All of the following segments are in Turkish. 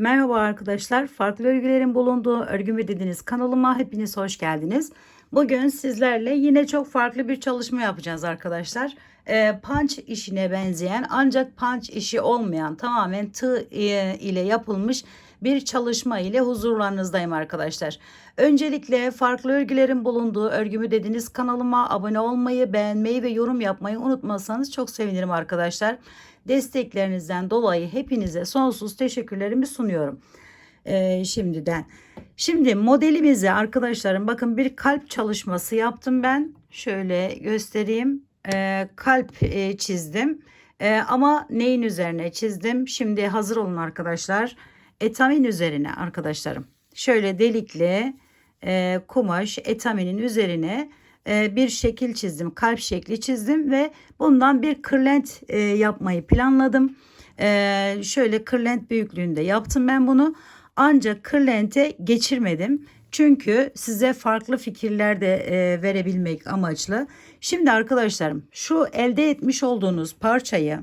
Merhaba arkadaşlar. Farklı örgülerin bulunduğu Örgü dediğiniz kanalıma hepiniz hoş geldiniz. Bugün sizlerle yine çok farklı bir çalışma yapacağız arkadaşlar. Ee, punch işine benzeyen ancak punch işi olmayan tamamen tığ e, ile yapılmış bir çalışma ile huzurlarınızdayım arkadaşlar. Öncelikle farklı örgülerin bulunduğu örgümü dediğiniz kanalıma abone olmayı, beğenmeyi ve yorum yapmayı unutmazsanız çok sevinirim arkadaşlar. Desteklerinizden dolayı hepinize sonsuz teşekkürlerimi sunuyorum. Ee, şimdiden. Şimdi modelimize arkadaşlarım bakın bir kalp çalışması yaptım ben. Şöyle göstereyim. Ee, kalp e, çizdim. Ee, ama neyin üzerine çizdim? Şimdi hazır olun arkadaşlar. Etamin üzerine arkadaşlarım. Şöyle delikli e, kumaş etaminin üzerine e, bir şekil çizdim. Kalp şekli çizdim ve bundan bir kırlent e, yapmayı planladım. E, şöyle kırlent büyüklüğünde yaptım ben bunu. Ancak kırlente geçirmedim. Çünkü size farklı fikirler de e, verebilmek amaçlı. Şimdi arkadaşlarım şu elde etmiş olduğunuz parçayı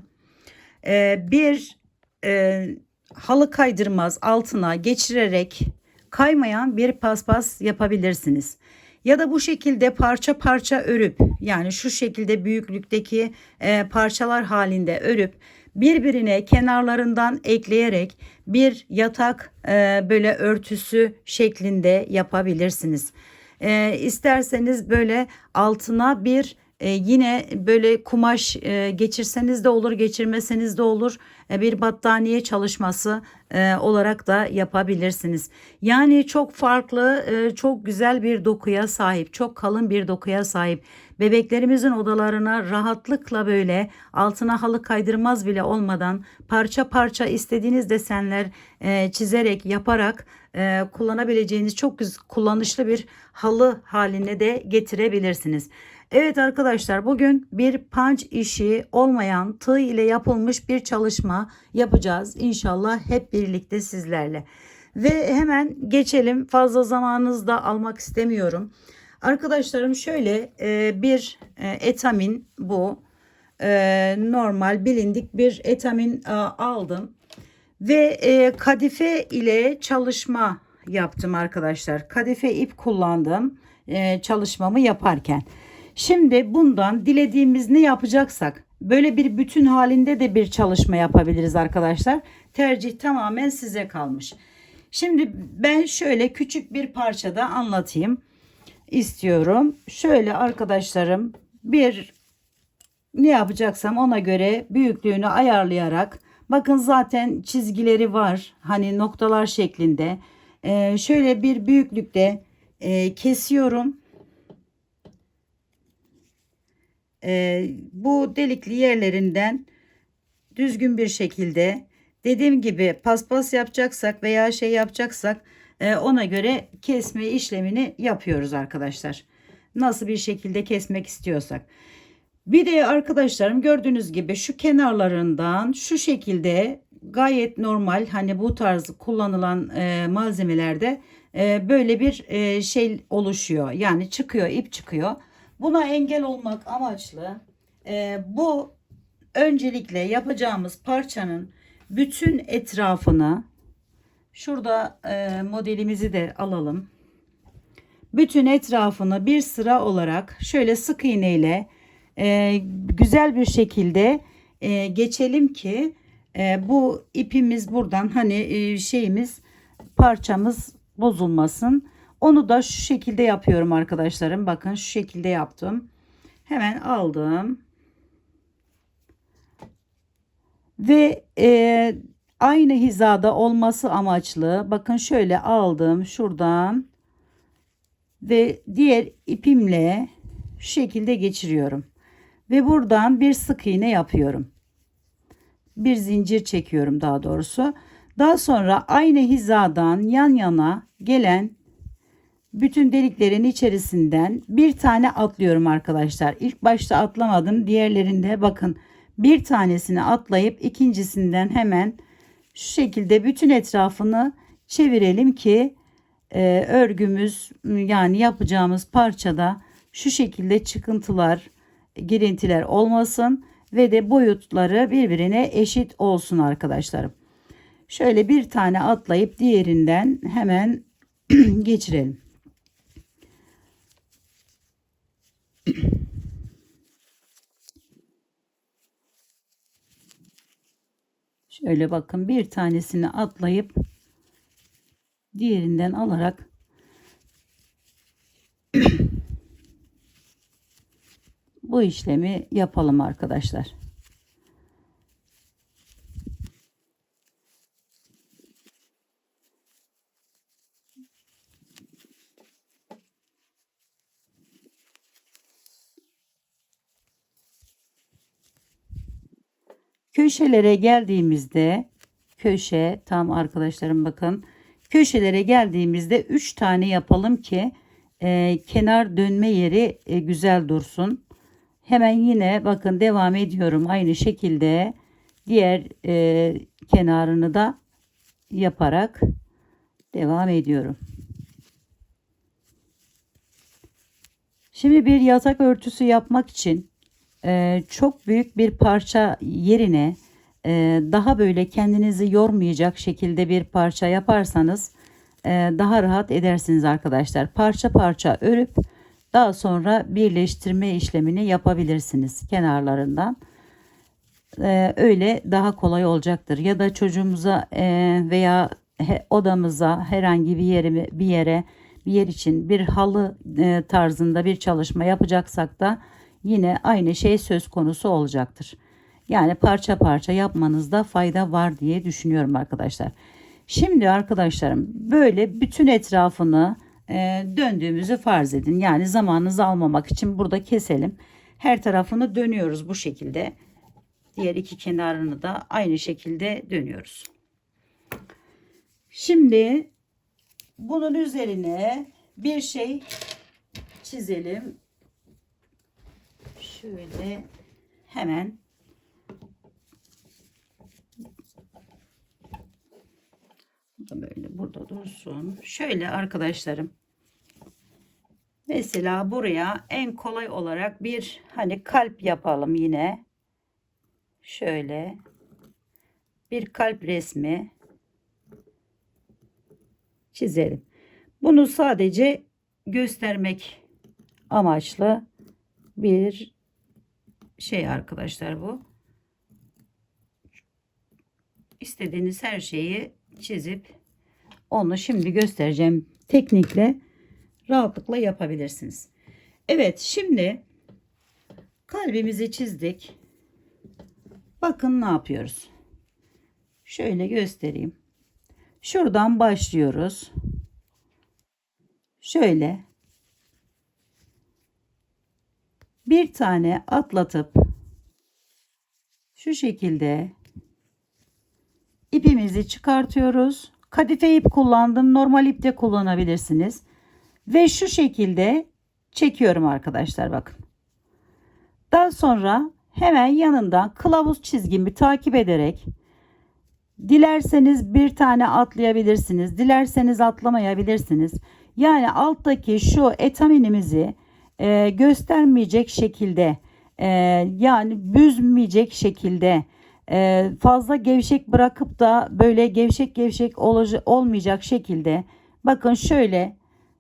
e, bir e, halı kaydırmaz altına geçirerek kaymayan bir paspas yapabilirsiniz. Ya da bu şekilde parça parça örüp yani şu şekilde büyüklükteki e, parçalar halinde örüp birbirine kenarlarından ekleyerek bir yatak e, böyle örtüsü şeklinde yapabilirsiniz. E, isterseniz böyle altına bir e, yine böyle kumaş e, geçirseniz de olur geçirmeseniz de olur e, bir battaniye çalışması e, olarak da yapabilirsiniz. Yani çok farklı e, çok güzel bir dokuya sahip çok kalın bir dokuya sahip bebeklerimizin odalarına rahatlıkla böyle altına halı kaydırmaz bile olmadan parça parça istediğiniz desenler e, çizerek yaparak e, kullanabileceğiniz çok kullanışlı bir halı haline de getirebilirsiniz. Evet arkadaşlar bugün bir punch işi olmayan tığ ile yapılmış bir çalışma yapacağız. İnşallah hep birlikte sizlerle. Ve hemen geçelim fazla zamanınızı da almak istemiyorum. Arkadaşlarım şöyle e, bir e, etamin bu. E, normal bilindik bir etamin aldım. Ve kadife ile çalışma yaptım arkadaşlar. Kadife ip kullandım çalışmamı yaparken. Şimdi bundan dilediğimiz ne yapacaksak böyle bir bütün halinde de bir çalışma yapabiliriz arkadaşlar. Tercih tamamen size kalmış. Şimdi ben şöyle küçük bir parçada anlatayım istiyorum. Şöyle arkadaşlarım bir ne yapacaksam ona göre büyüklüğünü ayarlayarak bakın zaten çizgileri var. Hani noktalar şeklinde. Ee, şöyle bir büyüklükte e, kesiyorum e, bu delikli yerlerinden düzgün bir şekilde dediğim gibi paspas yapacaksak veya şey yapacaksak e, ona göre kesme işlemini yapıyoruz arkadaşlar. Nasıl bir şekilde kesmek istiyorsak. Bir de arkadaşlarım gördüğünüz gibi şu kenarlarından şu şekilde gayet normal hani bu tarz kullanılan e, malzemelerde e, böyle bir e, şey oluşuyor. Yani çıkıyor ip çıkıyor. Buna engel olmak amaçlı e, bu öncelikle yapacağımız parçanın bütün etrafını şurada e, modelimizi de alalım. Bütün etrafını bir sıra olarak şöyle sık iğne ile e, güzel bir şekilde e, geçelim ki e, bu ipimiz buradan hani e, şeyimiz parçamız bozulmasın. Onu da şu şekilde yapıyorum arkadaşlarım. Bakın şu şekilde yaptım. Hemen aldım. Ve e, aynı hizada olması amaçlı bakın şöyle aldım şuradan ve diğer ipimle şu şekilde geçiriyorum. Ve buradan bir sık iğne yapıyorum. Bir zincir çekiyorum daha doğrusu. Daha sonra aynı hizadan yan yana gelen bütün deliklerin içerisinden bir tane atlıyorum arkadaşlar. İlk başta atlamadım. Diğerlerinde bakın bir tanesini atlayıp ikincisinden hemen şu şekilde bütün etrafını çevirelim ki e, örgümüz yani yapacağımız parçada şu şekilde çıkıntılar, girintiler olmasın ve de boyutları birbirine eşit olsun arkadaşlarım. Şöyle bir tane atlayıp diğerinden hemen geçirelim. Şöyle bakın bir tanesini atlayıp diğerinden alarak bu işlemi yapalım arkadaşlar. Köşelere geldiğimizde köşe tam arkadaşlarım bakın köşelere geldiğimizde 3 tane yapalım ki e, kenar dönme yeri e, güzel dursun. Hemen yine bakın devam ediyorum aynı şekilde diğer e, kenarını da yaparak devam ediyorum. Şimdi bir yatak örtüsü yapmak için e, çok büyük bir parça yerine e, daha böyle kendinizi yormayacak şekilde bir parça yaparsanız e, daha rahat edersiniz arkadaşlar. Parça parça örüp daha sonra birleştirme işlemini yapabilirsiniz kenarlarından. E, öyle daha kolay olacaktır. Ya da çocuğumuza e, veya odamıza herhangi bir yere bir yere bir yer için bir halı e, tarzında bir çalışma yapacaksak da yine aynı şey söz konusu olacaktır. Yani parça parça yapmanızda fayda var diye düşünüyorum arkadaşlar. Şimdi arkadaşlarım böyle bütün etrafını e, döndüğümüzü farz edin. Yani zamanınızı almamak için burada keselim. Her tarafını dönüyoruz bu şekilde. Diğer iki kenarını da aynı şekilde dönüyoruz. Şimdi bunun üzerine bir şey çizelim. Şöyle hemen da böyle burada dursun. Şöyle arkadaşlarım. Mesela buraya en kolay olarak bir hani kalp yapalım yine. Şöyle bir kalp resmi çizelim. Bunu sadece göstermek amaçlı bir şey arkadaşlar bu. İstediğiniz her şeyi çizip onu şimdi göstereceğim teknikle rahatlıkla yapabilirsiniz. Evet şimdi kalbimizi çizdik. Bakın ne yapıyoruz. Şöyle göstereyim. Şuradan başlıyoruz. Şöyle bir tane atlatıp şu şekilde ipimizi çıkartıyoruz. Kadife ip kullandım. Normal ip de kullanabilirsiniz. Ve şu şekilde çekiyorum arkadaşlar bakın. Daha sonra hemen yanından kılavuz çizgimi takip ederek dilerseniz bir tane atlayabilirsiniz. Dilerseniz atlamayabilirsiniz. Yani alttaki şu etaminimizi e, göstermeyecek şekilde e, yani büzmeyecek şekilde e, fazla gevşek bırakıp da böyle gevşek gevşek olmayacak şekilde bakın şöyle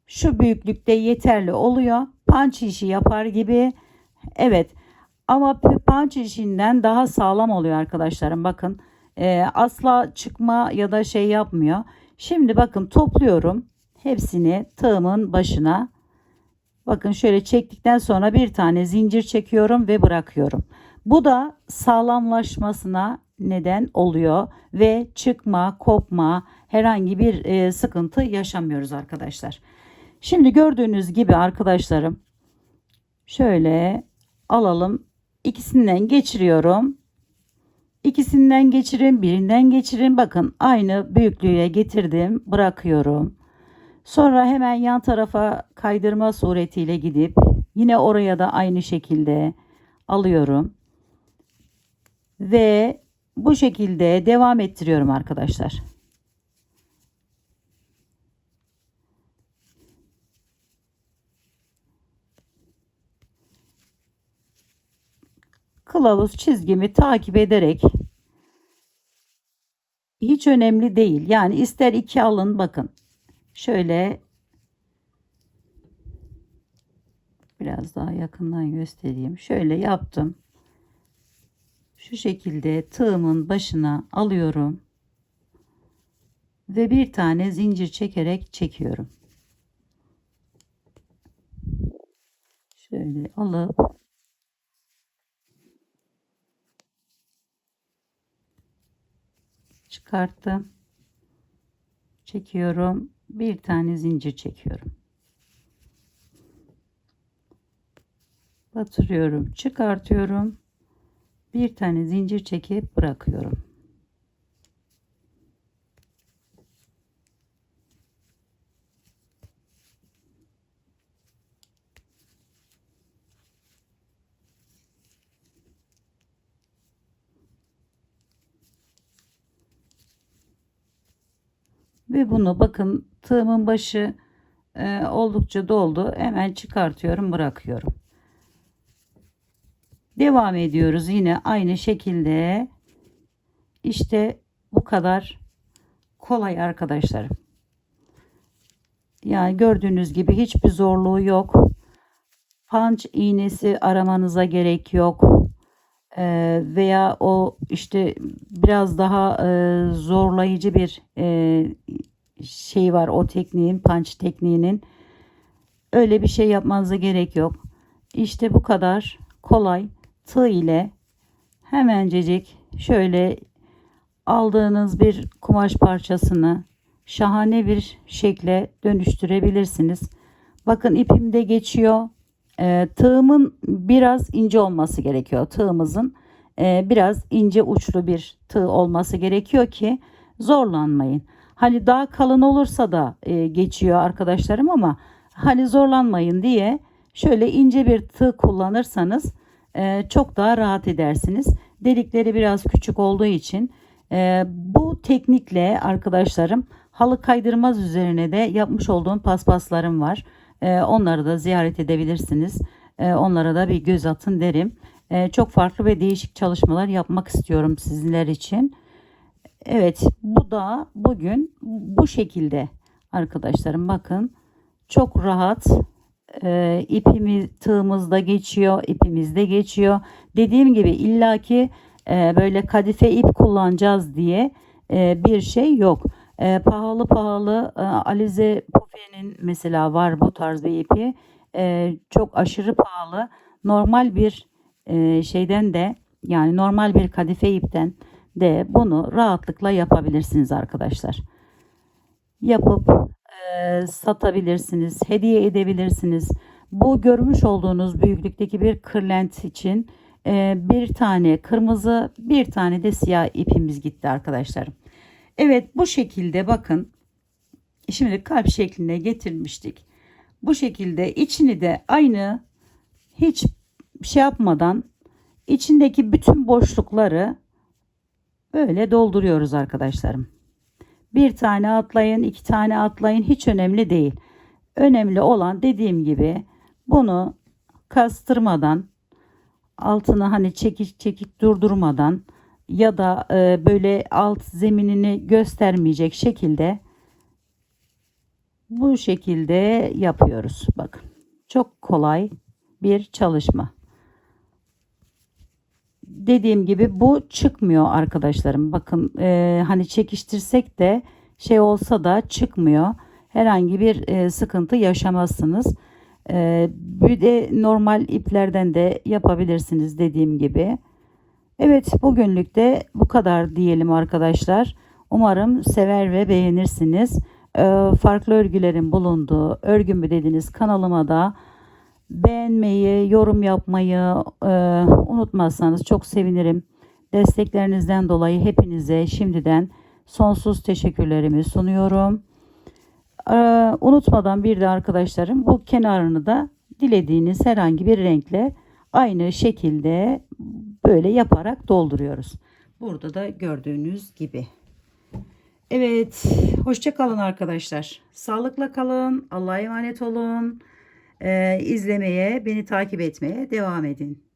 şu büyüklükte yeterli oluyor. Punch işi yapar gibi. Evet ama punch işinden daha sağlam oluyor arkadaşlarım. Bakın e, asla çıkma ya da şey yapmıyor. Şimdi bakın topluyorum hepsini tığımın başına. Bakın şöyle çektikten sonra bir tane zincir çekiyorum ve bırakıyorum. Bu da sağlamlaşmasına neden oluyor ve çıkma, kopma, herhangi bir e, sıkıntı yaşamıyoruz arkadaşlar. Şimdi gördüğünüz gibi arkadaşlarım şöyle alalım. İkisinden geçiriyorum. İkisinden geçirin, birinden geçirin. Bakın aynı büyüklüğe getirdim, bırakıyorum. Sonra hemen yan tarafa kaydırma suretiyle gidip yine oraya da aynı şekilde alıyorum. Ve bu şekilde devam ettiriyorum arkadaşlar. Kılavuz çizgimi takip ederek hiç önemli değil. Yani ister iki alın bakın. Şöyle biraz daha yakından göstereyim. Şöyle yaptım. Şu şekilde tığımın başına alıyorum. Ve bir tane zincir çekerek çekiyorum. Şöyle alıp çıkarttım. Çekiyorum. Bir tane zincir çekiyorum. Batırıyorum. Çıkartıyorum. Bir tane zincir çekip bırakıyorum. Ve bunu bakın tığımın başı e, oldukça doldu. Hemen çıkartıyorum bırakıyorum. Devam ediyoruz yine aynı şekilde. İşte bu kadar kolay arkadaşlarım. Yani gördüğünüz gibi hiçbir zorluğu yok. Punch iğnesi aramanıza gerek yok. Ee, veya o işte biraz daha e, zorlayıcı bir e, şey var o tekniğin punch tekniğinin öyle bir şey yapmanıza gerek yok. İşte bu kadar kolay tığ ile hemencecik şöyle aldığınız bir kumaş parçasını şahane bir şekle dönüştürebilirsiniz. Bakın ipim de geçiyor. E, tığımın biraz ince olması gerekiyor. Tığımızın e, biraz ince uçlu bir tığ olması gerekiyor ki zorlanmayın. Hani daha kalın olursa da e, geçiyor arkadaşlarım ama hani zorlanmayın diye şöyle ince bir tığ kullanırsanız e, çok daha rahat edersiniz. Delikleri biraz küçük olduğu için e, bu teknikle arkadaşlarım halı kaydırmaz üzerine de yapmış olduğum paspaslarım var. E, onları da ziyaret edebilirsiniz. E, onlara da bir göz atın derim. E, çok farklı ve değişik çalışmalar yapmak istiyorum sizler için. Evet bu da bugün bu şekilde arkadaşlarım bakın çok rahat e, ipimiz tığımızda geçiyor ipimizde geçiyor dediğim gibi illaki e, böyle kadife ip kullanacağız diye e, bir şey yok e, pahalı pahalı e, Alize Pufe'nin mesela var bu tarz bir ipi e, çok aşırı pahalı normal bir e, şeyden de yani normal bir kadife ipten de bunu rahatlıkla yapabilirsiniz arkadaşlar. Yapıp e, satabilirsiniz, hediye edebilirsiniz. Bu görmüş olduğunuz büyüklükteki bir kırlent için e, bir tane kırmızı, bir tane de siyah ipimiz gitti arkadaşlarım. Evet bu şekilde bakın. Şimdi kalp şekline getirmiştik. Bu şekilde içini de aynı hiç şey yapmadan içindeki bütün boşlukları Böyle dolduruyoruz arkadaşlarım. Bir tane atlayın, iki tane atlayın hiç önemli değil. Önemli olan dediğim gibi bunu kastırmadan altını hani çekik çekik durdurmadan ya da e, böyle alt zeminini göstermeyecek şekilde bu şekilde yapıyoruz. Bakın çok kolay bir çalışma dediğim gibi bu çıkmıyor arkadaşlarım. Bakın e, hani çekiştirsek de şey olsa da çıkmıyor. Herhangi bir e, sıkıntı yaşamazsınız. E, bir de normal iplerden de yapabilirsiniz dediğim gibi. Evet bugünlük de bu kadar diyelim arkadaşlar. Umarım sever ve beğenirsiniz. E, farklı örgülerin bulunduğu örgümü dediniz kanalıma da beğenmeyi, yorum yapmayı e, unutmazsanız çok sevinirim. Desteklerinizden dolayı hepinize şimdiden sonsuz teşekkürlerimi sunuyorum. E, unutmadan bir de arkadaşlarım bu kenarını da dilediğiniz herhangi bir renkle aynı şekilde böyle yaparak dolduruyoruz. Burada da gördüğünüz gibi. Evet, hoşça kalın arkadaşlar. Sağlıkla kalın. Allah'a emanet olun. Ee, izlemeye, beni takip etmeye devam edin.